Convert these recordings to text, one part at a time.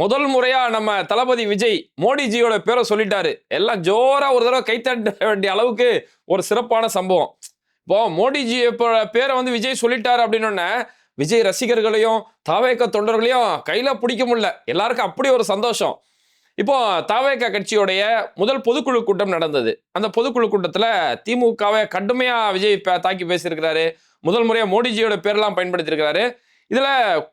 முதல் முறையா நம்ம தளபதி விஜய் மோடிஜியோட பேரை சொல்லிட்டாரு. எல்லாம் ஜோரா ஒரு தடவை கைத்தட்ட வேண்டிய அளவுக்கு ஒரு சிறப்பான சம்பவம். இப்போ மோடிஜி இப்போ பேரை வந்து விஜய் சொல்லிட்டாரு அப்படின்னு விஜய் ரசிகர்களையும் தாவேக்க தொண்டர்களையும் கையில பிடிக்க முடியல. எல்லாருக்கும் அப்படி ஒரு சந்தோஷம். இப்போ தாவேக்க கட்சியோடைய முதல் பொதுக்குழு கூட்டம் நடந்தது. அந்த பொதுக்குழு கூட்டத்துல திமுகவை கடுமையா விஜய் தாக்கி பேசியிருக்கிறாரு. முதல் முறையா மோடிஜியோட பேரெல்லாம் பயன்படுத்தியிருக்கிறாரு. இதுல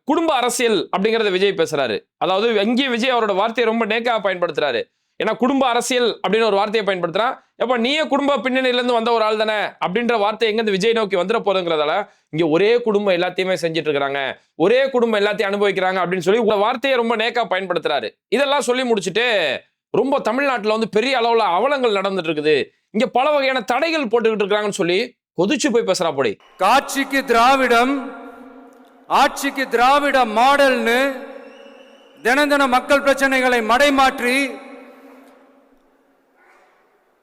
குடும்ப அரசியல் அப்படிங்கறத விஜய் பேசுறாரு. அதாவது அங்கேயும் விஜய் அவரோட வார்த்தையை ரொம்ப நேக்காக பயன்படுத்துறாரு. ஏன்னா குடும்ப அரசியல் அப்படின்னு ஒரு வார்த்தையை பயன்படுத்துறான் எப்ப நீயே குடும்ப பின்னணியிலேருந்து வந்த ஒரு ஆள் தானே அப்படின்ற வார்த்தை எங்கேருந்து விஜய் நோக்கி வந்துட போறதுங்கிறதால இங்க ஒரே குடும்பம் எல்லாத்தையுமே செஞ்சுட்டு இருக்கிறாங்க ஒரே குடும்பம் எல்லாத்தையும் அனுபவிக்கிறாங்க அப்படின்னு சொல்லி உங்கள் வார்த்தையை ரொம்ப நேக்கா பயன்படுத்துறாரு. இதெல்லாம் சொல்லி முடிச்சுட்டு ரொம்ப தமிழ்நாட்டில் வந்து பெரிய அளவில் அவலங்கள் நடந்துட்டு இருக்குது இங்க பல வகையான தடைகள் போட்டுக்கிட்டு இருக்கிறாங்கன்னு சொல்லி கொதிச்சு போய் பேசுறா போடி. காட்சிக்கு திராவிடம் ஆட்சிக்கு திராவிட மாடல்னு தினந்தின மக்கள் பிரச்சனைகளை மடைமாற்றி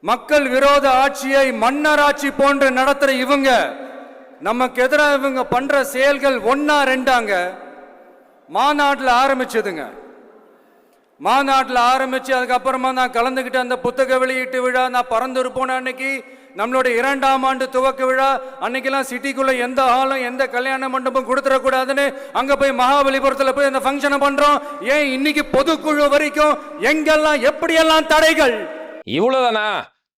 மக்கள் விரோத ஆட்சியை மன்னராட்சி போன்று நடத்துற இவங்க நமக்கு எதிராக இவங்க பண்ற செயல்கள் ஒன்னா ரெண்டாங்க. மாநாட்டில் ஆரம்பிச்சதுங்க. மாநாட்டில் ஆரம்பிச்சு அதுக்கப்புறமா நான் கலந்துக்கிட்ட அந்த புத்தக வெளியீட்டு விழா நான் பறந்துரு போன அன்னைக்கு. நம்மளுடைய இரண்டாம் ஆண்டு துவக்க விழா அன்னைக்கெல்லாம் சிட்டிக்குள்ள எந்த ஹாலும் எந்த கல்யாண மண்டபம் கொடுத்துடக்கூடாதுன்னு அங்க போய் மகாபலிபுரத்தில் போய் அந்த ஃபங்க்ஷனை பண்றோம். ஏன் இன்னைக்கு பொதுக்குழு வரைக்கும் எங்கெல்லாம் எப்படியெல்லாம் தடைகள்? இவ்வளவுதானா?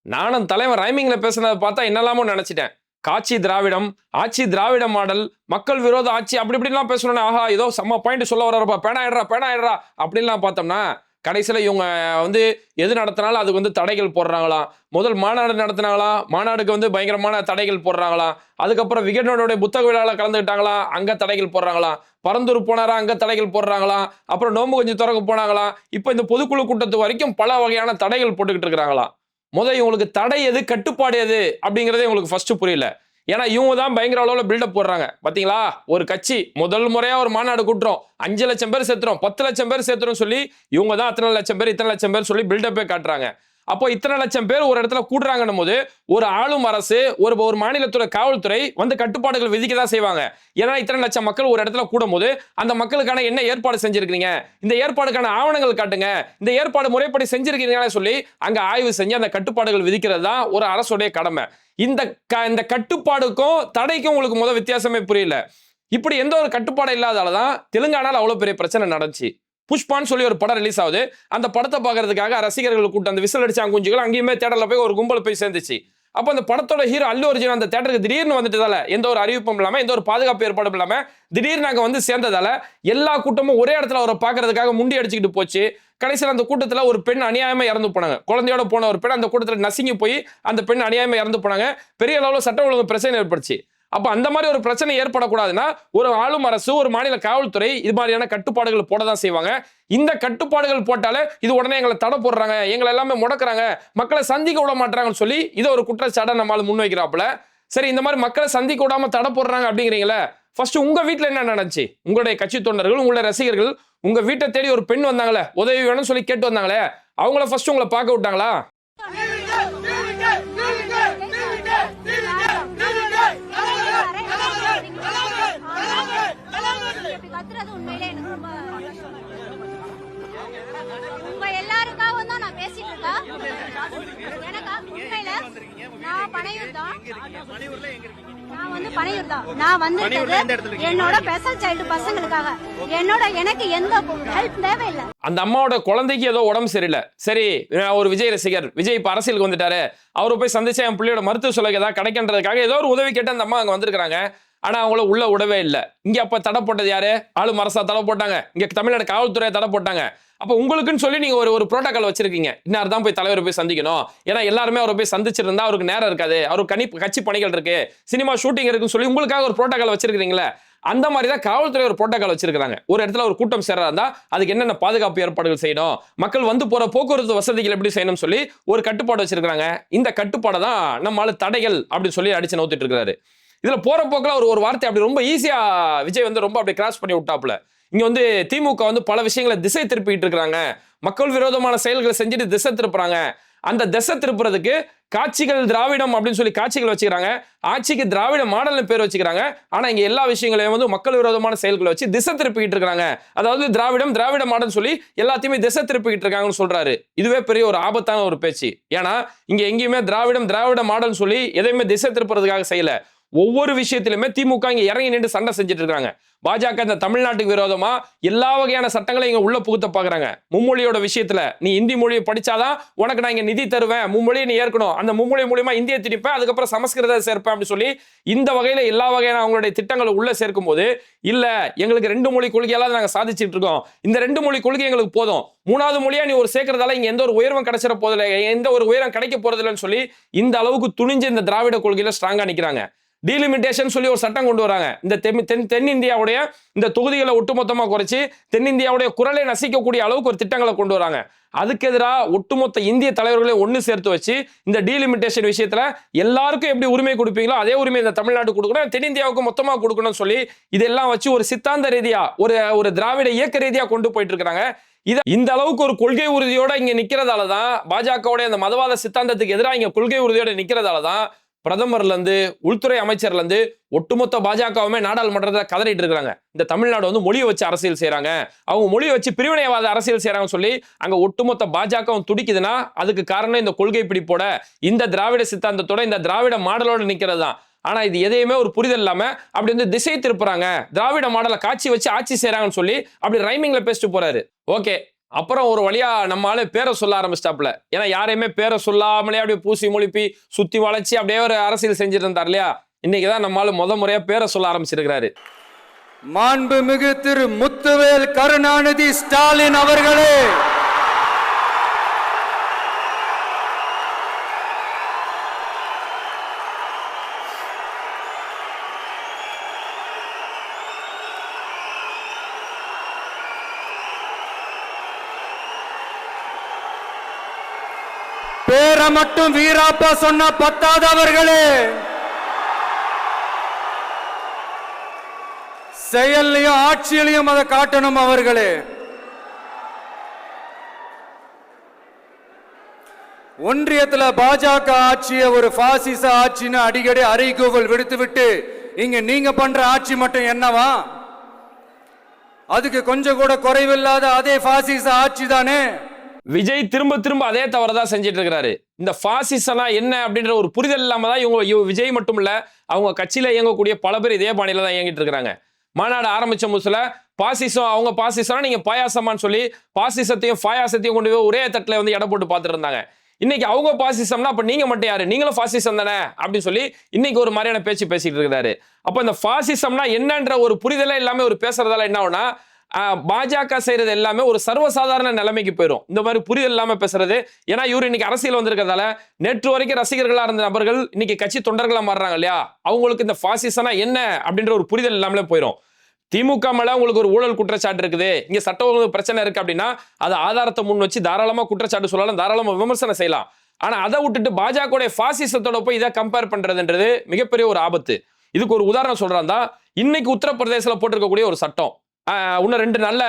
நானும் தலைவர் ரைமிங்ல பேசுனதை பார்த்தா என்னெல்லாமோ நினைச்சிட்டேன். காட்சி திராவிடம் ஆட்சி திராவிட மாடல் மக்கள் விரோத ஆட்சி அப்படி இப்படிலாம் பேசணும்னா ஆஹா ஏதோ செம்ம பாயிண்ட் சொல்ல வரப்பா பேனாயிடுறா பேனாயிடுறா அப்படின்லாம் பார்த்தோம்னா கடைசியில் இவங்க வந்து எது நடத்தினாலும் அதுக்கு வந்து தடைகள் போடுறாங்களாம். முதல் மாநாடு நடத்தினாங்களாம். மாநாடுக்கு வந்து பயங்கரமான தடைகள் போடுறாங்களாம் அதுக்கப்புறம் விகடனோடைய புத்தக விழாவில் கலந்துக்கிட்டாங்களாம் அங்கே தடைகள் போடுறாங்களாம் பரந்தூர் போனாரா? அங்கே தடைகள் போடுறாங்களாம் அப்புறம் நோம்பு கொஞ்சம் திறக்க போனாங்களாம் இப்போ இந்த பொதுக்குழு கூட்டத்து வரைக்கும் பல வகையான தடைகள் போட்டுக்கிட்டு இருக்கிறாங்களாம். முதல் இவங்களுக்கு தடை எது? கட்டுப்பாடு எது? அப்படிங்கிறதே இவங்களுக்கு ஃபர்ஸ்ட் புரியல. ஏன்னா இவங்க தான் பயங்கர அளவில் பில்டப் போடுறாங்க. பார்த்தீங்களா ஒரு கட்சி முதல் முறையாக ஒரு மாநாடு கூட்டுறோம். அஞ்சு லட்சம் பேர் சேர்த்துறோம். பத்து லட்சம் பேர் சேர்த்துறோம் சொல்லி இவங்க தான் அத்தனை லட்சம் பேர் இத்தனை லட்சம் பேர் சொல்லி பில்டப்பே காட்டுறாங்க. அப்போ இத்தனை லட்சம் பேர் ஒரு இடத்துல கூடுறாங்கன்னும் போது ஒரு ஆளும் அரசு ஒரு ஒரு மாநிலத்தோட காவல்துறை வந்து கட்டுப்பாடுகள் விதிக்க தான் செய்வாங்க. ஏன்னா இத்தனை லட்சம் மக்கள் ஒரு இடத்துல கூடும் போது அந்த மக்களுக்கான என்ன ஏற்பாடு செஞ்சிருக்கீங்க இந்த ஏற்பாடுக்கான ஆவணங்கள் காட்டுங்க. இந்த ஏற்பாடு முறைப்படி செஞ்சிருக்கீங்கன்னு சொல்லி அங்க ஆய்வு செஞ்சு அந்த கட்டுப்பாடுகள் விதிக்கிறது தான் ஒரு அரசுடைய கடமை. இந்த க- இந்த கட்டுப்பாடுக்கும் தடைக்கும் உங்களுக்கு முதல் வித்தியாசமே புரியல. இப்படி எந்த ஒரு கட்டுப்பாடு இல்லாதால தான் தெலுங்கானால அவ்வளோ பெரிய பிரச்சனை நடந்துச்சு. புஷ்பான்னு சொல்லி ஒரு படம் ரிலீஸ் ஆகுது. அந்த படத்தை பார்க்கறதுக்காக ரசிகர்கள் கூட்டம் அந்த விசில் அடிச்சாங்க குஞ்சுகள். அங்கேயுமே தேட்டரில் போய் ஒரு கும்பல் போய் சேர்ந்துச்சு. அப்போ அந்த படத்தோட ஹீரோ அல்லு அர்ஜுன் அந்த தேட்டருக்கு திடீர்னு வந்துட்டதால எந்த ஒரு அறிவிப்பும் இல்லாமல் எந்த ஒரு பாதுகாப்பு ஏற்பாடும் இல்லாமல் திடீர்னு நாங்கள் வந்து சேர்ந்ததால எல்லா கூட்டமும் ஒரே இடத்துல அவரை பார்க்கறதுக்காக முண்டி அடிச்சுக்கிட்டு போச்சு. கடைசியில் அந்த கூட்டத்தில் ஒரு பெண் அநியாயமா இறந்து போனாங்க. குழந்தையோட போன ஒரு பெண் அந்த கூட்டத்தில் நசுங்கி போய் அந்த பெண் அநியாயமா இறந்து போனாங்க. பெரிய அளவில் சட்ட ஒழுங்கு பிரச்சனை ஏற்படுச்சு. அப்போ அந்த மாதிரி ஒரு பிரச்சனை ஏற்படக்கூடாதுன்னா ஒரு ஆளும் அரசு ஒரு மாநில காவல்துறை இது மாதிரியான கட்டுப்பாடுகள் போட தான் செய்வாங்க. இந்த கட்டுப்பாடுகள் போட்டாலே இது உடனே எங்களை தடை போடுறாங்க எங்களை எல்லாமே முடக்கிறாங்க மக்களை சந்திக்க விட மாட்டாங்கன்னு சொல்லி இதை ஒரு குற்றச்சாட்டை நம்மளால முன்வைக்கிறாப்புல. சரி இந்த மாதிரி மக்களை சந்திக்க விடாம தடை போடுறாங்க அப்படிங்கிறீங்களே ஃபர்ஸ்ட் உங்க வீட்டில் என்ன நடந்துச்சு? உங்களுடைய கட்சி தொண்டர்கள் உங்களுடைய ரசிகர்கள் உங்க வீட்டை தேடி ஒரு பெண் வந்தாங்களே உதவி வேணும்னு சொல்லி கேட்டு வந்தாங்களே அவங்கள ஃபர்ஸ்ட் உங்களை பார்க்க விட்டாங்களா? நான் பனையூர் தான் நான் வந்து பனையூர் தான் நான் வந்திருக்கிறது என்னோட ஸ்பெஷல் சைல்டு பசங்களுக்காக. என்னோட எனக்கு எந்த ஹெல்ப் தேவையில்லை. அந்த அம்மாவோட குழந்தைக்கு ஏதோ உடம்பு சரியில்லை. சரி ஒரு விஜய் ரசிகர். விஜய் இப்போ அரசியலுக்கு வந்துட்டாரு. அவரை போய் சந்திச்சா என் பிள்ளையோட மருத்துவ செலவுக்கு ஏதாவது கிடைக்கின்றதுக்காக ஏதோ ஒரு உதவி கேட்டு அந்த அம்மா அங்கே வந்திருக்காங்க ஆனா அவங்கள உள்ள விடவே இல்லை. இங்க அப்ப தடை போட்டது யாரு? ஆளும் அரசா தடை போட்டாங்க. இங்க தமிழ்நாடு காவல்துறையை தடை போட்டாங்க. அப்ப உங்களுக்குன்னு சொல்லி நீங்க ஒரு ஒரு புரோட்டோக்கால் வச்சிருக்கீங்க. இன்னார் தான் போய் தலைவரை போய் சந்திக்கணும். ஏன்னா எல்லாருமே அவரை போய் சந்திச்சிருந்தா அவருக்கு நேரம் இருக்காது. அவருக்கு கனி கட்சி பணிகள் இருக்கு. சினிமா ஷூட்டிங் இருக்குன்னு சொல்லி உங்களுக்காக ஒரு புரோட்டோக்கால் வச்சிருக்கீங்களே அந்த மாதிரி தான் காவல்துறை ஒரு புரோட்டோக்கால் வச்சிருக்காங்க ஒரு இடத்துல ஒரு கூட்டம் சேரா இருந்தா அதுக்கு என்னென்ன பாதுகாப்பு ஏற்பாடுகள் செய்யணும்? மக்கள் வந்து போற போக்குவரத்து வசதிகள் எப்படி செய்யணும்னு சொல்லி ஒரு கட்டுப்பாடு வச்சிருக்காங்க இந்த கட்டுப்பாடை தான் நம்மளால தடைகள் அப்படின்னு சொல்லி அடிச்சு நோத்திட்டு இருக்கிறாரு. இதில் போகிற போக்கில் ஒரு ஒரு வார்த்தை அப்படி ரொம்ப ஈஸியாக விஜய் வந்து ரொம்ப அப்படி கிராஸ் பண்ணி விட்டாப்புல. இங்கே வந்து திமுக வந்து பல விஷயங்களை திசை திருப்பிட்டு இருக்கிறாங்க மக்கள் விரோதமான செயல்களை செஞ்சுட்டு திசை திருப்புறாங்க. அந்த திசை திருப்புறதுக்கு காட்சிகள் திராவிடம் அப்படின்னு சொல்லி காட்சிகள் வச்சுக்கிறாங்க. ஆட்சிக்கு திராவிட மாடல்னு பேர் வச்சுக்கிறாங்க. ஆனால் இங்கே எல்லா விஷயங்களையும் வந்து மக்கள் விரோதமான செயல்களை வச்சு திசை திருப்பிக்கிட்டு இருக்காங்க. அதாவது திராவிடம் திராவிட மாடல் சொல்லி எல்லாத்தையுமே திசை திருப்பிக்கிட்டு இருக்காங்கன்னு சொல்றாரு. இதுவே பெரிய ஒரு ஆபத்தான ஒரு பேச்சு. ஏன்னா இங்கே எங்கேயுமே திராவிடம் திராவிட மாடல்னு சொல்லி எதையுமே திசை திருப்புறதுக்காக செய்யலை. ஒவ்வொரு விஷயத்திலுமே திமுக இங்க இறங்கி நின்று சண்டை செஞ்சுட்டு இருக்காங்க. பாஜக இந்த தமிழ்நாட்டுக்கு விரோதமா எல்லா வகையான சட்டங்களையும் இங்க உள்ள புகுத்த பாக்குறாங்க. மும்மொழியோட விஷயத்துல நீ இந்தி மொழியை படிச்சாதான் உனக்கு நான் இங்க நிதி தருவேன் மும்மொழியை நீ ஏற்கணும். அந்த மும்மொழி மூலியமா இந்திய திணிப்பேன் அதுக்கப்புறம் சமஸ்கிருத சேர்ப்பேன் அப்படின்னு சொல்லி இந்த வகையில எல்லா வகையான அவங்களுடைய திட்டங்களை உள்ள சேர்க்கும் போது இல்ல எங்களுக்கு ரெண்டு மொழி கொள்கையெல்லாம் நாங்க சாதிச்சுட்டு இருக்கோம். இந்த ரெண்டு மொழி கொள்கை எங்களுக்கு போதும். மூணாவது மொழியா நீ ஒரு சேர்க்கறதால இங்க எந்த ஒரு உயர்வும் கிடைச்சிட போதில்லை எந்த ஒரு உயரம் கிடைக்க போறதில்லைன்னு சொல்லி இந்த அளவுக்கு துணிஞ்சு இந்த திராவிட கொள்கையில ஸ்ட்ராங்கா நிக்கிறாங்க. டீலிமிட்டேஷன் சொல்லி ஒரு சட்டம் கொண்டு வராங்க. இந்த தென் தென் தென்னிந்தியாவுடைய இந்த தொகுதிகளை ஒட்டுமொத்தமா குறைச்சி தென்னிந்தியாவுடைய குரலை நசிக்கக்கூடிய அளவுக்கு ஒரு திட்டங்களை கொண்டு வராங்க. அதுக்கு எதிராக ஒட்டுமொத்த இந்திய தலைவர்களை ஒன்று சேர்த்து வச்சு இந்த டீலிமிட்டேஷன் விஷயத்துல எல்லாருக்கும் எப்படி உரிமை கொடுப்பீங்களோ அதே உரிமை இந்த தமிழ்நாடு கொடுக்கணும் தென்னிந்தியாவுக்கு மொத்தமா கொடுக்கணும்னு சொல்லி இதெல்லாம் வச்சு ஒரு சித்தாந்த ரீதியா ஒரு ஒரு திராவிட இயக்க ரீதியா கொண்டு போயிட்டு இருக்கிறாங்க இத இந்த அளவுக்கு ஒரு கொள்கை உறுதியோட இங்க நிற்கிறதால தான் பாஜகவுடைய அந்த மதவாத சித்தாந்தத்துக்கு எதிராக இங்க கொள்கை உறுதியோட நிற்கிறதால தான் பிரதமர்லேருந்து உள்துறை அமைச்சர்லேருந்து ஒட்டுமொத்த பாஜகவுமே நாடாளுமன்றத்தில் கதறிட்டு இருக்கிறாங்க. இந்த தமிழ்நாடு வந்து மொழியை வச்சு அரசியல் செய்கிறாங்க அவங்க மொழியை வச்சு பிரிவினைவாத அரசியல் செய்கிறாங்கன்னு சொல்லி அங்கே ஒட்டுமொத்த பாஜகவும் துடிக்குதுன்னா அதுக்கு காரணம் இந்த கொள்கை பிடிப்போட இந்த திராவிட சித்தாந்தத்தோட இந்த திராவிட மாடலோட நிற்கிறது தான் ஆனால் இது எதையுமே ஒரு புரிதல் இல்லாமல் அப்படி வந்து திசை திருப்புறாங்க. திராவிட மாடலை காட்சி வச்சு ஆட்சி செய்கிறாங்கன்னு சொல்லி அப்படி ரைமிங்கில் பேசிட்டு போகிறாரு ஓகே. அப்புறம் ஒரு வழியா நம்ம ஆளு பேரை சொல்ல ஆரம்பிச்சிட்டாப்ல ஏன்னா யாரையுமே பேரை சொல்லாமலே அப்படியே பூசி மொழிப்பி சுத்தி வளைச்சி அப்படியே ஒரு அரசியல் செஞ்சுட்டு இருந்தார் இல்லையா? இன்னைக்கு தான் நம்ம ஆளு முத முறையா பேரை சொல்ல ஆரம்பிச்சிருக்கிறாரு. மாண்புமிகு திரு முத்துவேல் கருணாநிதி ஸ்டாலின் அவர்களே பேரை மட்டும் வீராப்பா சொன்ன பத்தாதவர்களே. செயல்லையும் ஆட்சியிலையும் அதை காட்டணும் அவர்களே. ஒன்றியத்துல பாஜக ஆட்சியை ஒரு பாசிச ஆட்சின்னு அடிக்கடி அறைகூவல் விடுத்துவிட்டு இங்க நீங்க பண்ற ஆட்சி மட்டும் என்னவா? அதுக்கு கொஞ்சம் கூட குறைவில்லாத அதே பாசிச ஆட்சி தானே? விஜய் திரும்ப திரும்ப அதே தவறை தான் செஞ்சுட்டு இருக்கிறாரு. இந்த ஃபாசிசனா என்ன அப்படின்ற ஒரு புரிதல் இல்லாம தான் இவங்க விஜய் மட்டும் இல்ல அவங்க கட்சியில இயங்கக்கூடிய பல பேர் இதே பாணியில தான் இயங்கிட்டு இருக்கிறாங்க. மாநாடு ஆரம்பிச்ச முசுல பாசிசம் அவங்க பாசிசம்னா நீங்க பாயாசமான்னு சொல்லி பாசிசத்தையும் பாயாசத்தையும் கொண்டு போய் ஒரே தட்டில் வந்து எடை போட்டு பார்த்துட்டு இருந்தாங்க. இன்னைக்கு அவங்க பாசிசம்னா அப்ப நீங்க மட்டும் யாரு? நீங்களும் பாசிசம் தானே? அப்படின்னு சொல்லி இன்னைக்கு ஒரு மாதிரியான பேச்சு பேசிட்டு இருக்கிறாரு. அப்ப இந்த பாசிசம்னா என்னன்ற ஒரு புரிதலே இல்லாமல் ஒரு பேசுறதால என்ன ஆகுனா பாஜக செய்யறது எல்லாமே ஒரு சர்வசாதாரண நிலைமைக்கு போயிடும் இந்த மாதிரி புரிதல் இல்லாம பேசுறது. ஏன்னா இவர் இன்னைக்கு அரசியல் வந்திருக்கிறதால நேற்று வரைக்கும் ரசிகர்களா இருந்த நபர்கள் இன்னைக்கு கட்சி தொண்டர்களா மாறுறாங்க இல்லையா? அவங்களுக்கு இந்த பாசிசனா என்ன அப்படின்ற ஒரு புரிதல் இல்லாமலே போயிடும் திமுக மேல உங்களுக்கு ஒரு ஊழல் குற்றச்சாட்டு இருக்குது. இங்க சட்ட ஒழுங்கு பிரச்சனை இருக்கு அப்படின்னா அது ஆதாரத்தை முன் வச்சு தாராளமா குற்றச்சாட்டு சொல்லலாம் தாராளமா விமர்சனம் செய்யலாம். ஆனா அதை விட்டுட்டு பாஜகவுடைய பாசிசத்தோட போய் இதை கம்பேர் பண்றதுன்றது மிகப்பெரிய ஒரு ஆபத்து. இதுக்கு ஒரு உதாரணம் சொல்றான் தான். இன்னைக்கு உத்தரப்பிரதேசல போட்டிருக்கக்கூடிய ஒரு சட்டம். இன்னும் ரெண்டு நல்ல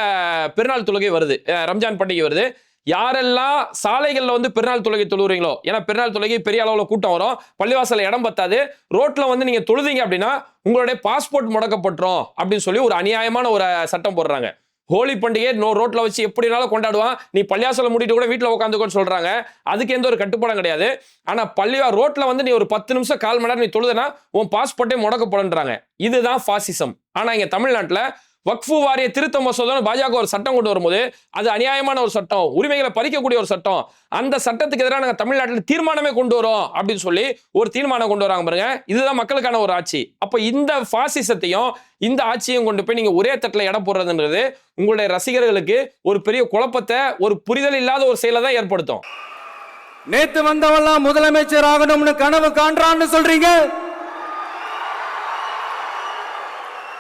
பெருநாள் தொழுகை வருது. ரம்ஜான் பண்டிகை வருது. யாரெல்லாம் சாலைகளில் வந்து பெருநாள் தொழுகை தொழுகிறீங்களோ ஏன்னா பெருநாள் தொழுகை பெரிய அளவில் கூட்டம் வரும். பள்ளிவாசலில் இடம் பத்தாது. ரோட்டில் வந்து நீங்கள் தொழுதீங்க அப்படின்னா உங்களுடைய பாஸ்போர்ட் முடக்கப்பட்டுரும் அப்படின்னு சொல்லி ஒரு அநியாயமான ஒரு சட்டம் போடுறாங்க. ஹோலி பண்டிகை நோ ரோட்டில் வச்சு எப்படினாலும் கொண்டாடுவான். நீ பள்ளியாசலை மூடிட்டு கூட வீட்டில் உட்காந்துக்கோன்னு சொல்கிறாங்க அதுக்கு எந்த ஒரு கட்டுப்பாடும் கிடையாது. ஆனால் பள்ளியா ரோட்டில் வந்து நீ ஒரு பத்து நிமிஷம் கால் மணி நேரம் நீ தொழுதுனா உன் பாஸ்போர்ட்டே முடக்கப்படன்றாங்க இதுதான் ஃபாசிசம் ஆனால் இங்கே தமிழ்நாட்டில் வக்ஃபு வாரிய திருத்த மசோதான்னு பாஜக ஒரு சட்டம் கொண்டு வரும்போது அது அநியாயமான ஒரு சட்டம் உரிமைகளை பறிக்கக்கூடிய ஒரு சட்டம். அந்த சட்டத்துக்கு எதிராக நாங்கள் தமிழ்நாட்டில் தீர்மானமே கொண்டு வரோம் அப்படின்னு சொல்லி ஒரு தீர்மானம் கொண்டு வராங்க பாருங்க. இதுதான் மக்களுக்கான ஒரு ஆட்சி. அப்போ இந்த பாசிசத்தையும் இந்த ஆட்சியும் கொண்டு போய் நீங்கள் ஒரே தட்டில் எடை போடுறதுன்றது உங்களுடைய ரசிகர்களுக்கு ஒரு பெரிய குழப்பத்தை ஒரு புரிதல் இல்லாத ஒரு செயலை தான் ஏற்படுத்தும். நேத்து வந்தவெல்லாம் முதலமைச்சர் ஆகணும்னு கனவு காண்றான்னு சொல்றீங்க?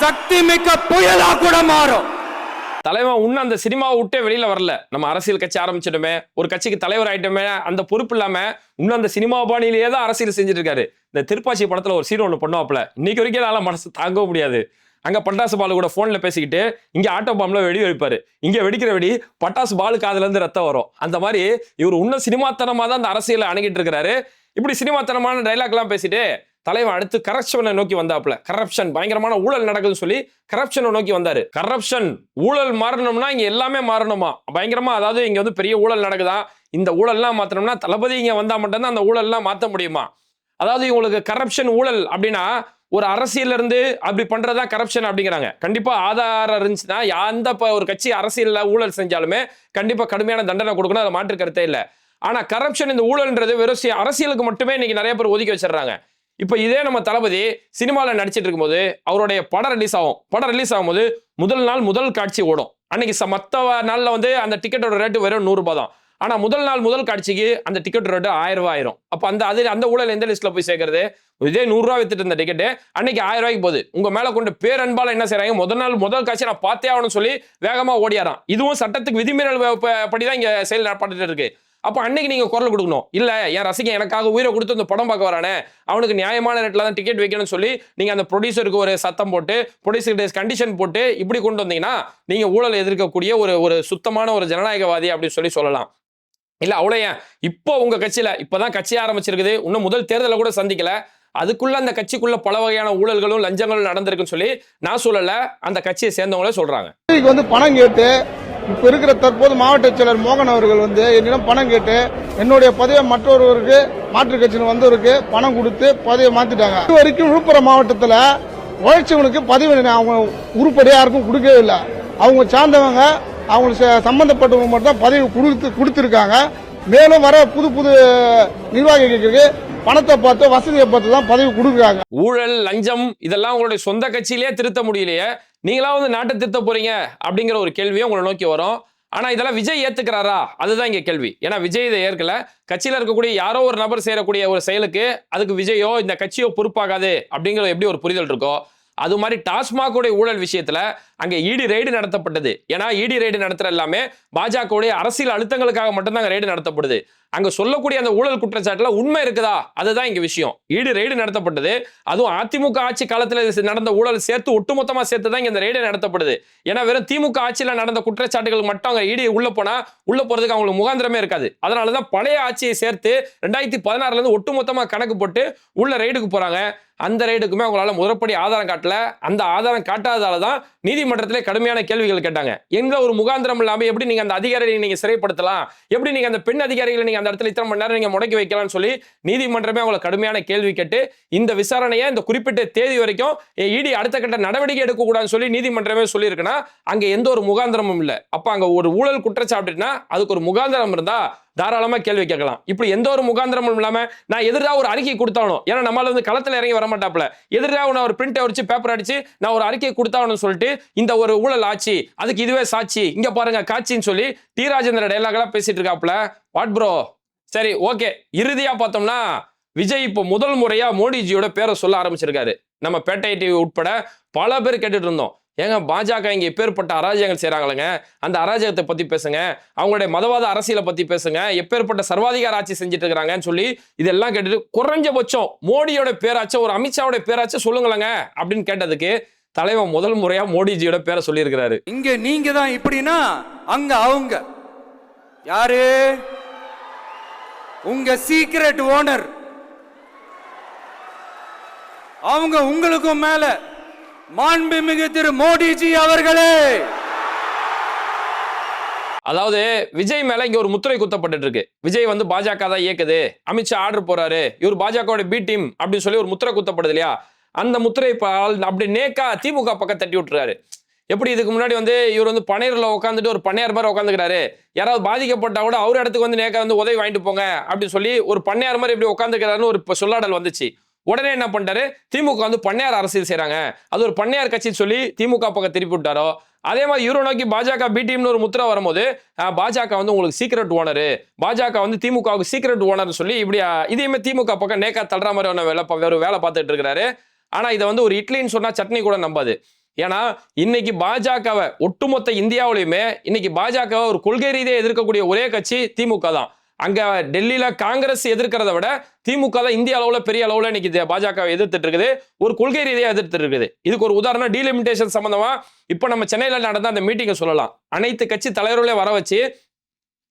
சக்தி மிக்க புயலா கூட மாறும். தலைவன் இன்னும் அந்த சினிமாவை விட்டே வெளியில வரல. நம்ம அரசியல் கட்சி ஆரம்பிச்சிட்டோமே ஒரு கட்சிக்கு தலைவர் ஆயிட்டோமே அந்த பொறுப்பு இல்லாம இன்னும் அந்த சினிமா பாணியிலேயே தான் அரசியல் செஞ்சுட்டு இருக்காரு இந்த திருப்பாச்சி படத்துல ஒரு சீன் ஒன்று பண்ணுவாப்ல இன்னைக்கு வரைக்கும் என்னால மனசு தாங்கவும் முடியாது. அங்க பட்டாசு பாலு கூட போன்ல பேசிக்கிட்டு இங்க ஆட்டோ பாம்ல வெடி வெடிப்பாரு. இங்க வெடிக்கிற வெடி பட்டாசு பாலு காதுல இருந்து ரத்தம் வரும். அந்த மாதிரி இவர் இன்னும் சினிமாத்தனமா தான் அந்த அரசியலை அணுகிட்டு இருக்கிறாரு. இப்படி சினிமாத்தனமான டைலாக் எல்லாம் பேசிட்டு தலைவன் அடுத்து கரப்ஷனை நோக்கி வந்தாப்புல. கரப்ஷன் பயங்கரமான ஊழல் நடக்குதுன்னு சொல்லி கரப்ஷனை நோக்கி வந்தாரு. கரப்ஷன் ஊழல் மாறணும்னா இங்க எல்லாமே மாறணுமா? பயங்கரமா அதாவது இங்க வந்து பெரிய ஊழல் நடக்குதா? இந்த ஊழல்லாம் மாத்தணும்னா தளபதி இங்க வந்தா மட்டும்தான் அந்த ஊழல்லாம் மாத்த முடியுமா? அதாவது இவங்களுக்கு கரப்ஷன் ஊழல் அப்படின்னா ஒரு அரசியல்ல இருந்து அப்படி பண்றதா கரப்ஷன் அப்படிங்கிறாங்க. கண்டிப்பா ஆதாரம் இருந்துச்சுன்னா எந்த ஒரு கட்சி அரசியல்ல ஊழல் செஞ்சாலுமே கண்டிப்பா கடுமையான தண்டனை கொடுக்கணும். அதை மாற்று கருத்தே இல்லை. ஆனா கரப்ஷன் இந்த ஊழல்ன்றது வெறும் அரசியலுக்கு மட்டுமே இன்னைக்கு நிறைய பேர் ஒதுக்கி வச்சிடுறாங்க. இப்போ இதே நம்ம தளபதி சினிமாவில் நடிச்சிட்டு இருக்கும்போது அவருடைய படம் ரிலீஸ் ஆகும். படம் ரிலீஸ் ஆகும்போது முதல் நாள் முதல் காட்சி ஓடும். அன்னைக்கு ச- மற்ற நாளில் வந்து அந்த டிக்கெட்டோட ரேட்டு வெறும் நூறுரூபா தான். ஆனால் முதல் நாள் முதல் காட்சிக்கு அந்த டிக்கெட் ரேட்டு ஆயிரம் ரூபாய் ஆயிரும். அப்போ அந்த அது அந்த ஊழல் எந்த லிஸ்ட்டில் போய் சேர்க்கறது? இதே நூறுரூவா வித்துட்டு இருந்த டிக்கெட் அன்னைக்கு ஆயிரம் ரூபாய்க்கு போகுது. உங்கள் மேலே கொண்டு பேரன்பால் என்ன செய்கிறாங்க முதல் நாள் முதல் காட்சி நான் பார்த்தே ஆகணும்னு சொல்லி வேகமாக ஓடியாரான் இதுவும் சட்டத்துக்கு விதிமீறல் படி தான் இங்கே செயல் நடப்பட்டு இருக்கு. அப்போ அன்னைக்கு நீங்க குரல் கொடுக்கணும். இல்ல என் ரசிகன் எனக்காக உயிரை கொடுத்து இந்த படம் பார்க்க வரானே அவனுக்கு நியாயமான ரேட்டில் தான் டிக்கெட் வைக்கணும்னு சொல்லி நீங்க அந்த ப்ரொடியூசருக்கு ஒரு சத்தம் போட்டு ப்ரொடியூசர்கிட்ட கண்டிஷன் போட்டு இப்படி கொண்டு வந்தீங்கன்னா நீங்க ஊழல் எதிர்க்கக்கூடிய ஒரு ஒரு சுத்தமான ஒரு ஜனநாயகவாதி அப்படின்னு சொல்லி சொல்லலாம். இல்ல அவ்வளோ ஏன்? இப்போ உங்க கட்சியில இப்பதான் கட்சி ஆரம்பிச்சிருக்குது. இன்னும் முதல் தேர்தலை கூட சந்திக்கல. அதுக்குள்ள அந்த கட்சிக்குள்ள பல வகையான ஊழல்களும் லஞ்சங்களும் நடந்திருக்குன்னு சொல்லி நான் சொல்லல. அந்த கட்சியை சேர்ந்தவங்களே சொல்றாங்க. வந்து பணம் கேட்டு இப்ப இருக்கிற தற்போது மாவட்ட செயலர் மோகன் அவர்கள் வந்து என்னிடம் பணம் கேட்டு என்னுடைய பதவியை மற்றொருவருக்கு மாற்றுக் கட்சியில் வந்தவருக்கு பணம் கொடுத்து பதவியை மாத்திட்டாங்க. இது வரைக்கும் விழுப்புரம் மாவட்டத்தில் உழைச்சவனுக்கு பதவி அவங்க உருப்படி யாருக்கும் கொடுக்கவே இல்லை. அவங்க சார்ந்தவங்க அவங்களுக்கு ச- சம்பந்தப்பட்டவங்க மட்டும் தான் பதவி கொடுத்து கொடுத்துருக்காங்க. மேலும் வர புது புது நிர்வாகிகளுக்கு பணத்தை பார்த்து வசதியை பார்த்து தான் பதவி கொடுக்குறாங்க. ஊழல் லஞ்சம் இதெல்லாம் உங்களுடைய சொந்த கட்சியிலேயே திருத்த முடியலையே. நீங்களா வந்து நாட்டை திருத்த போறீங்க அப்படிங்கிற ஒரு கேள்வியும் உங்களை நோக்கி வரும். ஆனா இதெல்லாம் விஜய் ஏத்துக்கிறாரா? அதுதான் இங்க கேள்வி. ஏன்னா விஜய் இதை ஏற்கல. கட்சியில இருக்கக்கூடிய யாரோ ஒரு நபர் செய்யக்கூடிய ஒரு செயலுக்கு அதுக்கு விஜயோ இந்த கட்சியோ பொறுப்பாகாது அப்படிங்கிற எப்படி ஒரு புரிதல் இருக்கோ அது மாதிரி டாஸ்மாகோடைய ஊழல் விஷயத்துல அங்க இடி ரெய்டு நடத்தப்பட்டது. ஏன்னா இடி ரெய்டு நடத்துற எல்லாமே பாஜகவுடைய அரசியல் அழுத்தங்களுக்காக மட்டும்தான் அங்க ரெய்டு நடத்தப்படுது. அங்க சொல்லக்கூடிய அந்த ஊழல் குற்றச்சாட்டுல உண்மை இருக்குதா? அதுதான் இங்க விஷயம். ஈடு ரெய்டு நடத்தப்பட்டது. அதுவும் அதிமுக ஆட்சி காலத்துல நடந்த ஊழல் சேர்த்து ஒட்டுமொத்தமா சேர்த்து தான் இந்த ரெய்டு நடத்தப்படுது. ஏன்னா வெறும் திமுக ஆட்சியில நடந்த குற்றச்சாட்டுகள் மட்டும் அங்க ஈடு உள்ள போனா உள்ள போறதுக்கு அவங்களுக்கு முகாந்திரமே இருக்காது. அதனாலதான் பழைய ஆட்சியை சேர்த்து ரெண்டாயிரத்தி பதினாறுல இருந்து ஒட்டுமொத்தமா கணக்கு போட்டு உள்ள ரெய்டுக்கு போறாங்க. அந்த ரைடுக்குமே அவங்களால முதற்படி ஆதாரம் காட்டல. அந்த ஆதாரம் காட்டாததால தான் நீதிமன்றத்திலே கடுமையான கேள்விகள் கேட்டாங்க. எங்க ஒரு முகாந்திரம் இல்லாம எப்படி நீங்க அந்த அதிகாரிகளை நீங்க சிறைப்படுத்தலாம்? எப்படி நீங்க அந்த பெண் அதிகாரிகளை நீங்க அந்த இடத்துல இத்தனை மணி நேரம் நீங்க முடக்கி வைக்கலாம்னு சொல்லி நீதிமன்றமே அவங்களை கடுமையான கேள்வி கேட்டு இந்த விசாரணையை இந்த குறிப்பிட்ட தேதி வரைக்கும் இடி அடுத்த கட்ட நடவடிக்கை எடுக்கக்கூடாதுன்னு சொல்லி நீதிமன்றமே சொல்லியிருக்குன்னா அங்க எந்த ஒரு முகாந்திரமும் இல்லை. அப்ப அங்க ஒரு ஊழல் குற்றச்சாட்டுனா அதுக்கு ஒரு முகாந்திரம் இருந்தா தாராளமாக கேள்வி கேட்கலாம். இப்படி எந்த ஒரு முகாந்திரமும் இல்லாமல் நான் எதிராக ஒரு அறிக்கை கொடுத்தாலும் ஏன்னா நம்மளால வந்து களத்தில் இறங்கி வர மாட்டாப்ல எதிராக நான் ஒரு பிரிண்ட் அடிச்சு பேப்பர் அடிச்சு நான் ஒரு அறிக்கை கொடுத்தாகணும்னு சொல்லிட்டு இந்த ஒரு ஊழல் ஆட்சி அதுக்கு இதுவே சாட்சி. இங்க பாருங்க காட்சின்னு சொல்லி டி. ராஜேந்திர டைலாக் எல்லாம் பேசிட்டு இருக்காப்ல வாட் ப்ரோ சரி ஓகே இறுதியா பார்த்தோம்னா விஜய் இப்போ முதல் முறையா மோடிஜியோட பேரை சொல்ல ஆரம்பிச்சிருக்காரு. நம்ம பேட்டை டிவி உட்பட பல பேர் கேட்டுட்டு இருந்தோம். ஏங்க பாஜக இங்க எப்பேற்பட்ட அராஜகங்கள் செய்கிறாங்களங்க அந்த அராஜகத்தை பத்தி பேசுங்க. அவங்களுடைய மதவாத அரசியலை பத்தி பேசுங்க. எப்பேற்பட்ட சர்வாதிகார ஆட்சி செஞ்சுட்டு இருக்கிறாங்கன்னு சொல்லி இதெல்லாம் கேட்டுட்டு குறைஞ்சபட்சம் மோடியோட பேராச்சும் ஒரு அமித்ஷாவோட பேராச்சும் சொல்லுங்களேங்க அப்படின்னு கேட்டதுக்கு தலைவன் முதல் முறையா மோடிஜியோட பேரை சொல்லியிருக்கிறாரு. இங்க நீங்க தான் இப்படின்னா அங்க அவங்க. யாரு? உங்க சீக்ரெட் ஓனர் அவங்க உங்களுக்கும் மேல. மாண்புமிகு திரு மோடிஜி அவர்களே. அதாவது விஜய் மேல இங்க ஒரு முத்திரை குத்தப்பட்டு இருக்கு விஜய் வந்து பாஜக தான் இயக்குது. அமித்ஷா ஆர்டர் போறாரு. இவர் பாஜகவோட பி டீம் அப்படின்னு சொல்லி ஒரு முத்திரை குத்தப்படுது இல்லையா? அந்த முத்திரை அப்படி நேக்கா திமுக பக்கம் தட்டி விட்டுறாரு. எப்படி இதுக்கு முன்னாடி வந்து இவர் வந்து பனையர்ல உட்காந்துட்டு ஒரு பண்ணையார் மாதிரி உட்காந்துக்கிறாரு யாராவது பாதிக்கப்பட்டா கூட அவர் இடத்துக்கு வந்து நேக்கா வந்து உதவி வாங்கிட்டு போங்க அப்படின்னு சொல்லி ஒரு பண்ணையார் மாதிரி எப்படி உட்காந்துக்கிறாருன்னு ஒரு சொல்லாடல் வந்துச்சு. உடனே என்ன பண்ணிட்டாரு? திமுக வந்து பண்ணையார் அரசியல் செய்கிறாங்க அது ஒரு பண்ணையார் கட்சின்னு சொல்லி திமுக பக்கம் திருப்பி விட்டாரோ? அதே மாதிரி யூரோ நோக்கி பாஜக பி டீம்னு ஒரு முத்திரை வரும்போது பாஜக வந்து உங்களுக்கு சீக்ரெட் ஓனரு பாஜக வந்து திமுகவுக்கு சீக்ரெட் ஓனர்னு சொல்லி இப்படி இதையுமே திமுக பக்கம் நேக்கா தள்ளுற மாதிரி ஒன்று வேலை வேறு வேலை பார்த்துட்டு இருக்கிறாரு. ஆனால் இதை வந்து ஒரு இட்லின்னு சொன்னால் சட்னி கூட நம்பாது. ஏன்னா இன்னைக்கு பாஜகவை ஒட்டுமொத்த இந்தியாவிலையுமே இன்னைக்கு பாஜகவை ஒரு கொள்கை ரீதியாக எதிர்க்கக்கூடிய ஒரே கட்சி திமுக தான். அங்கே டெல்லியில் காங்கிரஸ் எதிர்க்கிறத விட திமுக தான் இந்திய அளவில் பெரிய அளவில் இன்னைக்கு பாஜகவை எதிர்த்துட்டு இருக்குது. ஒரு கொள்கை ரீதியாக எதிர்த்துட்டு இருக்குது. இதுக்கு ஒரு உதாரணம் டீலிமிட்டேஷன் சம்மந்தமாக இப்போ நம்ம சென்னையில் நடந்த அந்த மீட்டிங்கை சொல்லலாம். அனைத்து கட்சி தலைவர்களையும் வர வச்சு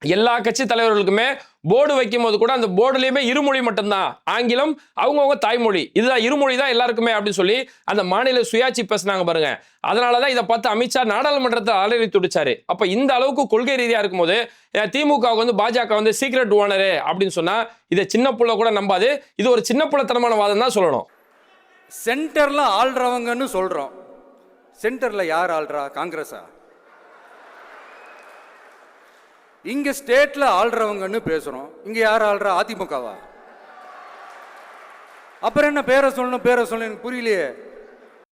எல்லா கட்சி தலைவர்களுக்குமே போர்டு வைக்கும் போது கூட அந்த போர்டுலேயுமே இருமொழி மட்டும்தான். ஆங்கிலம் அவங்கவுங்க தாய்மொழி. இதுதான் இருமொழி தான் எல்லாருக்குமே அப்படின்னு சொல்லி அந்த மாநில சுயாட்சி பேசுனாங்க பாருங்க. அதனாலதான் இதை பார்த்து அமித்ஷா நாடாளுமன்றத்தில் அலறி துடிச்சாரு. அப்போ இந்த அளவுக்கு கொள்கை ரீதியாக இருக்கும்போது அஹ், திமுகவுக்கு வந்து பாஜக வந்து சீக்ரெட் ஓனரு அப்படின்னு சொன்னால் இதை சின்ன புள்ள கூட நம்பாது. இது ஒரு சின்ன புள்ளத்தனமான வாதம் தான் சொல்லணும். சென்டரில் ஆள்றவங்கன்னு சொல்கிறோம் சென்டரில் யார் ஆள்றா? காங்கிரஸா? இங்க ஸ்டேட்ல ஆள்றவங்கன்னு பேசுறோம். இங்க யார் ஆள்றா? அதிமுகவா? அப்புறம் என்ன பேரை சொல்லணும் பேரை சொல்லணும் எனக்கு புரியலையே.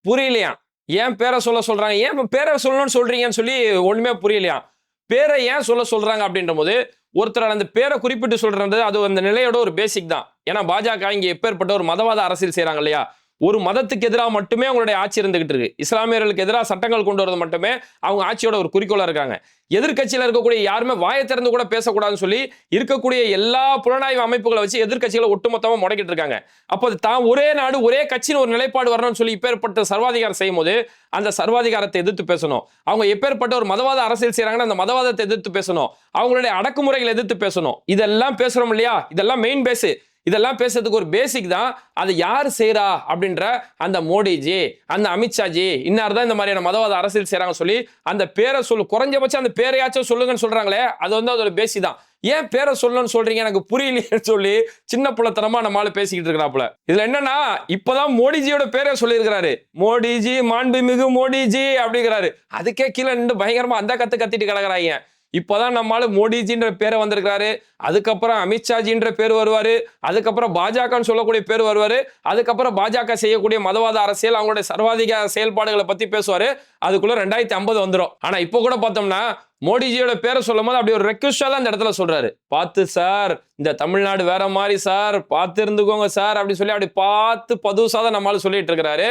புரியலையா? ஏன் பேரை சொல்ல சொல்றாங்க? ஏன் பேரை சொல்லணும்னு சொல்றீங்கன்னு சொல்லி ஒண்ணுமே புரியலையா? பேரை ஏன் சொல்ல சொல்றாங்க அப்படின்ற போது ஒருத்தர் அந்த பேரை குறிப்பிட்டு சொல்றது அது அந்த நிலையோட ஒரு பேசிக் தான். ஏன்னா பாஜக இங்க எப்பேற்பட்ட ஒரு மதவாத அரசியல் செய்றாங்க இல்லையா? ஒரு மதத்துக்கு எதிராக மட்டுமே அவங்களுடைய ஆட்சி இருந்துகிட்டு இருக்கு. இஸ்லாமியர்களுக்கு எதிராக சட்டங்கள் கொண்டு வரது மட்டுமே அவங்க ஆட்சியோட ஒரு குறிக்கோளாக இருக்காங்க. எதிர்கட்சியில் இருக்கக்கூடிய யாருமே வாயை திறந்து கூட பேசக்கூடாதுன்னு சொல்லி இருக்கக்கூடிய எல்லா புலனாய்வு அமைப்புகளை வச்சு எதிர்க்கட்சிகளை ஒட்டுமொத்தமாக முடக்கிட்டு இருக்காங்க. அப்போ அது தான் ஒரே நாடு ஒரே கட்சின்னு ஒரு நிலைப்பாடு வரணும்னு சொல்லி இப்பேற்பட்ட சர்வாதிகாரம் செய்யும் போது அந்த சர்வாதிகாரத்தை எதிர்த்து பேசணும். அவங்க எப்பேற்பட்ட ஒரு மதவாத அரசியல் செய்கிறாங்கன்னா அந்த மதவாதத்தை எதிர்த்து பேசணும். அவங்களுடைய அடக்குமுறைகளை எதிர்த்து பேசணும். இதெல்லாம் பேசுறோம் இல்லையா? இதெல்லாம் மெயின் பேஸு இதெல்லாம் பேசுறதுக்கு ஒரு பேசிக் தான். அதை யார் செய்கிறா அப்படின்ற அந்த மோடிஜி அந்த அமித்ஷாஜி இன்னார் தான் இந்த மாதிரியான மதவாத அரசியல் செய்கிறாங்க சொல்லி அந்த பேரை சொல்லு குறைஞ்சபட்சம் அந்த பேரையாச்சும் சொல்லுங்கன்னு சொல்கிறாங்களே அது வந்து அதோட பேசி தான். ஏன் பேரை சொல்லணும்னு சொல்றீங்க? எனக்கு புரியலையேன்னு சொல்லி சின்ன புள்ளத்தனமா நம்ம பேசிக்கிட்டு இருக்கிறாப்புல. இதுல என்னன்னா இப்பதான் மோடிஜியோட பேரே சொல்லியிருக்கிறாரு. மோடிஜி மாண்புமிகு மோடிஜி அப்படிங்கிறாரு. அதுக்கே கீழே நின்று பயங்கரமா அந்த கத்து கத்திட்டு கிடக்குறாங்க. இப்போதான் நம்மளால மோடிஜின்ற பேரை வந்திருக்கிறாரு. அதுக்கப்புறம் அமித்ஷாஜின்ற பேர் வருவாரு. அதுக்கப்புறம் பாஜகன்னு சொல்லக்கூடிய பேர் வருவாரு. அதுக்கப்புறம் பாஜக செய்யக்கூடிய மதவாத அரசியல் அவங்களுடைய சர்வாதிகார செயல்பாடுகளை பத்தி பேசுவாரு. அதுக்குள்ள ரெண்டாயிரத்தி ஐம்பது வந்துடும் ஆனா இப்போ கூட பார்த்தோம்னா மோடிஜியோட பேரை சொல்லும் போது அப்படி ஒரு ரெக்வஸ்டா தான் இந்த இடத்துல சொல்றாரு. பார்த்து சார் இந்த தமிழ்நாடு வேற மாதிரி சார் பார்த்து இருந்துக்கோங்க சார் அப்படின்னு சொல்லி அப்படி பார்த்து பதுசா தான் நம்மளால சொல்லிட்டு இருக்கிறாரு.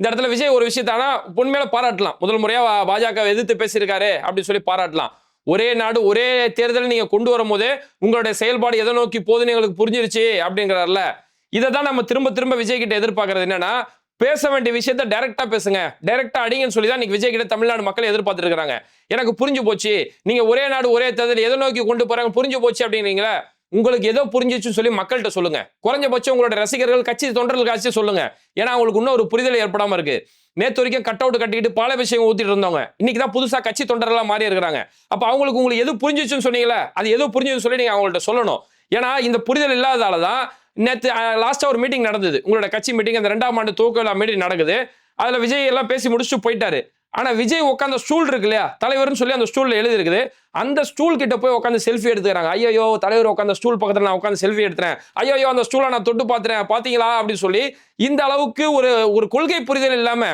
இந்த இடத்துல விஜய் ஒரு விஷயத்தானா உண்மையில பாராட்டலாம். முதல் முறையா பாஜக எதிர்த்து பேசியிருக்காரு அப்படின்னு சொல்லி பாராட்டலாம். ஒரே நாடு ஒரே தேர்தல் நீங்க கொண்டு வரும்போது உங்களுடைய செயல்பாடு எதை நோக்கி போகுதுன்னு எங்களுக்கு புரிஞ்சிருச்சு அப்படிங்கிறாருல. இதை தான் நம்ம திரும்ப திரும்ப விஜய் கிட்ட எதிர்பார்க்கறது. என்னன்னா பேச வேண்டிய விஷயத்த டைரக்டா பேசுங்க. டைரக்டா அடிங்கன்னு சொல்லி தான் விஜய் கிட்ட தமிழ்நாடு மக்கள் எதிர்பார்த்துட்டு இருக்காங்க எனக்கு புரிஞ்சு போச்சு. நீங்க ஒரே நாடு ஒரே தேர்தல் எதை நோக்கி கொண்டு போறாங்க? புரிஞ்சு போச்சு அப்படிங்கிறீங்களா? உங்களுக்கு ஏதோ புரிஞ்சிச்சுன்னு சொல்லி மக்கள்கிட்ட சொல்லுங்க. குறைஞ்சபட்சம் உங்களோட ரசிகர்கள் கட்சி தொண்டர்கள் காட்சி சொல்லுங்க. ஏன்னா அவங்களுக்கு இன்னும் ஒரு புரிதல் ஏற்படாம இருக்கு. நேற்று வரைக்கும் கட் அவுட் கட்டிக்கிட்டு விஷயம் ஊத்திட்டு இருந்தவங்க. இன்னைக்கு தான் புதுசா கட்சி தொண்டர்களா மாறி இருக்கிறாங்க. அப்ப அவங்களுக்கு உங்களுக்கு எது புரிஞ்சிச்சுன்னு சொன்னீங்களே அது எது புரிஞ்சுன்னு சொல்லி நீங்க அவங்கள்ட்ட சொல்லணும். ஏன்னா இந்த புரிதல் இல்லாததால தான் நேற்று லாஸ்டா ஒரு மீட்டிங் நடந்தது. உங்களோட கட்சி மீட்டிங் அந்த ரெண்டாம் ஆண்டு துவக்க விழா மீட்டிங் நடக்குது. அதுல விஜய் எல்லாம் பேசி முடிச்சுட்டு போயிட்டாரு. ஆனா விஜய் உட்காந்த ஸ்டூல் இருக்கு இல்லையா? தலைவர்னு சொல்லி அந்த ஸ்டூல்ல எழுதிருக்குது அந்த ஸ்டூல் கிட்ட போய் உட்காந்து செல்ஃபி எடுத்துக்கிறாங்க. ஐயோ தலைவர் உட்காந்த ஸ்டூல் பக்கத்துல நான் உட்காந்து செல்ஃபி எடுத்துறேன். ஐயோ அந்த ஸ்டூலை நான் தொட்டு பார்த்துறேன். பாத்தீங்களா அப்படின்னு சொல்லி இந்த அளவுக்கு ஒரு ஒரு கொள்கை புரிதல் இல்லாம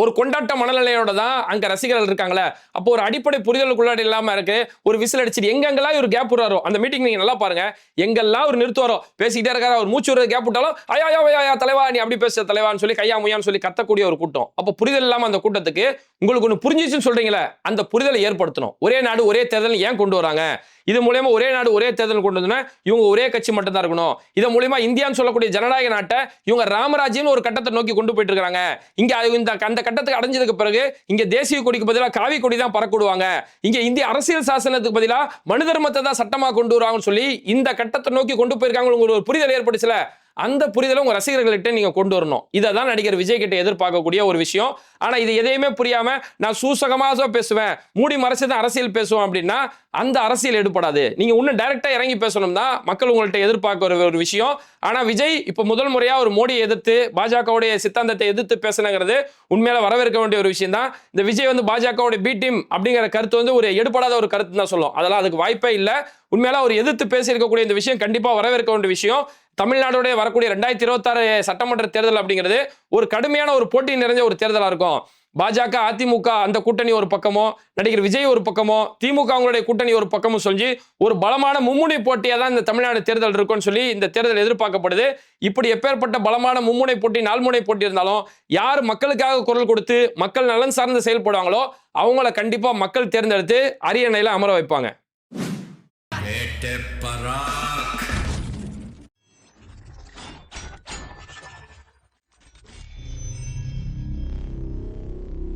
ஒரு கொண்டாட்ட மனநிலையோட தான் அங்க ரசிகர்கள் இருக்காங்களே. அப்போ ஒரு அடிப்படை புரிதலுக்குள்ளாடி இல்லாம இருக்கு. ஒரு விசில் அடிச்சுட்டு எங்கெங்கெல்லாம் ஒரு கேப் விடுறாரோ அந்த மீட்டிங் நீங்க நல்லா பாருங்க. எங்கெல்லாம் ஒரு நிறுத்துவாரோ பேசிக்கிட்டே இருக்காரு அவர் மூச்சு விடுற கேப் விட்டாலும் ஐயா ஐயா ஐயா, ஐயா தலைவா நீ அப்படி பேச தலைவான்னு சொல்லி கையா முயான்னு சொல்லி கத்தக்கூடிய ஒரு கூட்டம். அப்போ புரிதல் இல்லாம அந்த கூட்டத்துக்கு உங்களுக்கு ஒன்று புரிஞ்சிச்சுன்னு சொல்றீங்களே அந்த புரிதலை ஏற்படுத்தணும். ஒரே நாடு ஒரே தேர்தல் ஏன் கொண்டு வராங்க? இது மூலியமா ஒரே நாடு ஒரே தேர்தல் கொண்டு வந்தோன்னா இவங்க ஒரே கட்சி மட்டும் தான் இருக்கணும். இது மூலியமா இந்தியான்னு சொல்லக்கூடிய ஜனநாயக நாட்டை இவங்க ராமராஜ்யம்னு ஒரு கட்டத்தை நோக்கி கொண்டு போயிட்டு இருக்காங்க இங்க இந்த அந்த கட்டத்துக்கு அடைஞ்சதுக்கு பிறகு இங்க தேசிய கொடிக்கு பதிலாக காவி கொடி தான் பறக்கூடுவாங்க இங்க இந்திய அரசியல் சாசனத்துக்கு பதிலாக மனு தர்மத்தை தான் சட்டமா கொண்டு வருவாங்கன்னு சொல்லி இந்த கட்டத்தை நோக்கி கொண்டு போயிருக்காங்க உங்களுக்கு ஒரு புரிதல் ஏற்பட்டுச்சுல? அந்த புரிதலை உங்க ரசிகர்கள்கிட்ட நீங்க கொண்டு வரணும். இதை தான் நடிகர் விஜய் கிட்ட எதிர்பார்க்கக்கூடிய ஒரு விஷயம். ஆனா இது எதையுமே புரியாம நான் சூசகமாக தான் பேசுவேன். மூடி மறைச்சு தான் அரசியல் பேசுவேன் அப்படின்னா அந்த அரசியல் எடுபடாது. நீங்க இன்னும் டைரக்டா இறங்கி பேசணும் தான் மக்கள் உங்கள்கிட்ட எதிர்பார்க்க ஒரு- விஷயம். ஆனா விஜய் இப்ப முதல் முறையா ஒரு மோடியை எதிர்த்து பாஜகவுடைய சித்தாந்தத்தை எதிர்த்து பேசுனங்கிறது உண்மையில வரவேற்க வேண்டிய ஒரு விஷயம் தான் இந்த விஜய் வந்து பாஜகவுடைய பி டீம் அப்படிங்கிற கருத்து வந்து ஒரு எடுபடாத ஒரு கருத்து தான் சொல்லும். அதெல்லாம் அதுக்கு வாய்ப்பே இல்லை. உண்மையில அவர் எதிர்த்து பேசியிருக்கக்கூடிய இந்த விஷயம் கண்டிப்பா வரவேற்க வேண்டிய விஷயம். தமிழ்நாடோடைய வரக்கூடிய ரெண்டாயிரத்தி இருபத்தாறு சட்டமன்ற தேர்தல் அப்படிங்கிறது ஒரு கடுமையான ஒரு போட்டி நிறைஞ்ச ஒரு தேர்தலாக இருக்கும். பாஜக அதிமுக அந்த கூட்டணி ஒரு பக்கமோ நடிகர் விஜய் ஒரு பக்கமோ திமுக அவங்களுடைய கூட்டணி ஒரு பக்கமும் சொல்லி ஒரு பலமான மும்முனை போட்டியாக தான் இந்த தமிழ்நாடு தேர்தல் இருக்கும்னு சொல்லி இந்த தேர்தல் எதிர்பார்க்கப்படுது. இப்படி எப்பேற்பட்ட பலமான மும்முனை போட்டி நால்முனை போட்டி இருந்தாலும் யார் மக்களுக்காக குரல் கொடுத்து மக்கள் நலன் சார்ந்து செயல்படுவாங்களோ அவங்கள கண்டிப்பாக மக்கள் தேர்ந்தெடுத்து அரியணையில் அமர வைப்பாங்க.